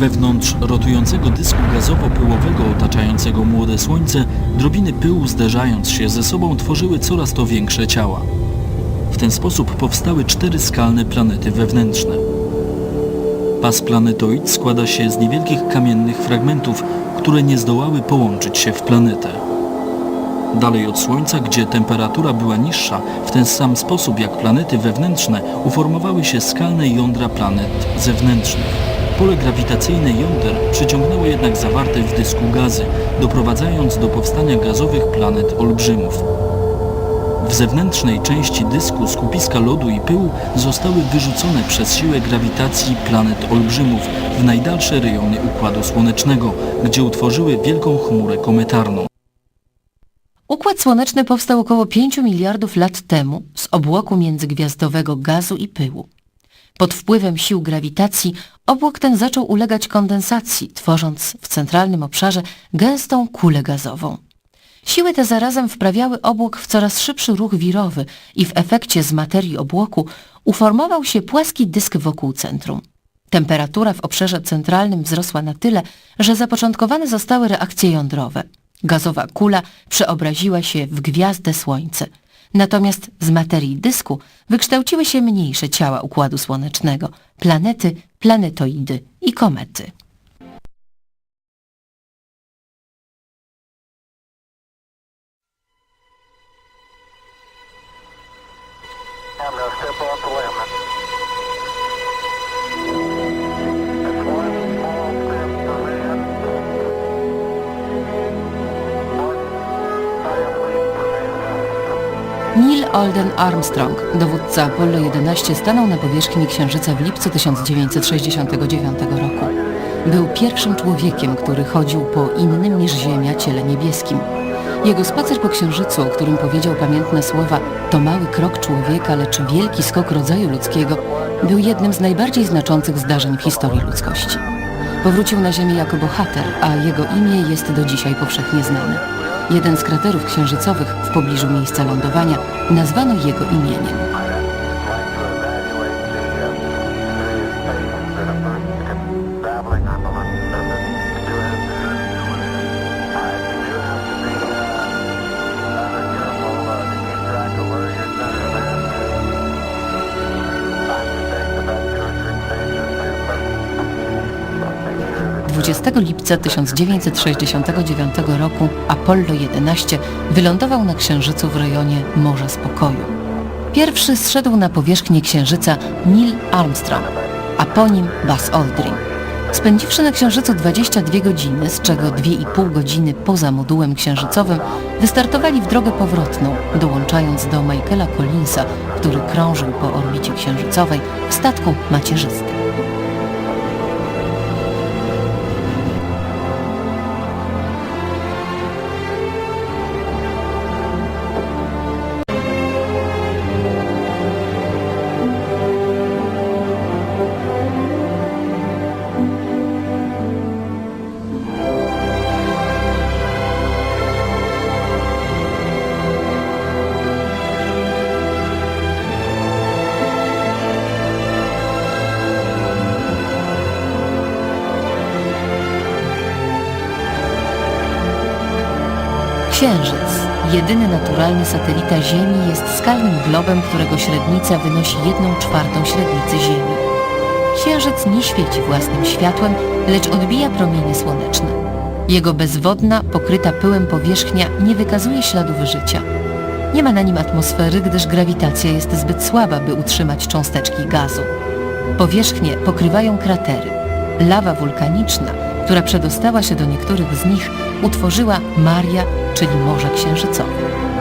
Wewnątrz rotującego dysku gazowo-pyłowego otaczającego młode Słońce drobiny pyłu zderzając się ze sobą tworzyły coraz to większe ciała. W ten sposób powstały cztery skalne planety wewnętrzne. Pas planetoid składa się z niewielkich kamiennych fragmentów, które nie zdołały połączyć się w planetę. Dalej od Słońca, gdzie temperatura była niższa, w ten sam sposób jak planety wewnętrzne uformowały się skalne jądra planet zewnętrznych. Pole grawitacyjne jąder przyciągnęło jednak zawarte w dysku gazy, doprowadzając do powstania gazowych planet olbrzymów. W zewnętrznej części dysku skupiska lodu i pyłu zostały wyrzucone przez siłę grawitacji planet olbrzymów w najdalsze rejony Układu Słonecznego, gdzie utworzyły wielką chmurę kometarną. Układ Słoneczny powstał około 5 miliardów lat temu z obłoku międzygwiazdowego gazu i pyłu. Pod wpływem sił grawitacji obłok ten zaczął ulegać kondensacji, tworząc w centralnym obszarze gęstą kulę gazową. Siły te zarazem wprawiały obłok w coraz szybszy ruch wirowy i w efekcie z materii obłoku uformował się płaski dysk wokół centrum. Temperatura w obszarze centralnym wzrosła na tyle, że zapoczątkowane zostały reakcje jądrowe. Gazowa kula przeobraziła się w gwiazdę Słońce. Natomiast z materii dysku wykształciły się mniejsze ciała Układu Słonecznego, planety, planetoidy i komety. Neil Alden Armstrong, dowódca Apollo 11, stanął na powierzchni Księżyca w lipcu 1969 roku. Był pierwszym człowiekiem, który chodził po innym niż Ziemia ciele niebieskim. Jego spacer po Księżycu, o którym powiedział pamiętne słowa to mały krok człowieka, lecz wielki skok rodzaju ludzkiego, był jednym z najbardziej znaczących zdarzeń w historii ludzkości. Powrócił na Ziemię jako bohater, a jego imię jest do dzisiaj powszechnie znane. Jeden z kraterów księżycowych w pobliżu miejsca lądowania nazwano jego imieniem. 20 lipca 1969 roku Apollo 11 wylądował na Księżycu w rejonie Morza Spokoju. Pierwszy zszedł na powierzchnię Księżyca Neil Armstrong, a po nim Buzz Aldrin. Spędziwszy na Księżycu 22 godziny, z czego 2,5 godziny poza modułem księżycowym, wystartowali w drogę powrotną, dołączając do Michaela Collinsa, który krążył po orbicie księżycowej w statku macierzystym. Księżyc, jedyny naturalny satelita Ziemi, jest skalnym globem, którego średnica wynosi 1 czwartą średnicy Ziemi. Księżyc nie świeci własnym światłem, lecz odbija promienie słoneczne. Jego bezwodna, pokryta pyłem powierzchnia nie wykazuje śladów życia. Nie ma na nim atmosfery, gdyż grawitacja jest zbyt słaba, by utrzymać cząsteczki gazu. Powierzchnię pokrywają kratery. Lawa wulkaniczna, która przedostała się do niektórych z nich, utworzyła Maria, czyli Morze Księżycowe.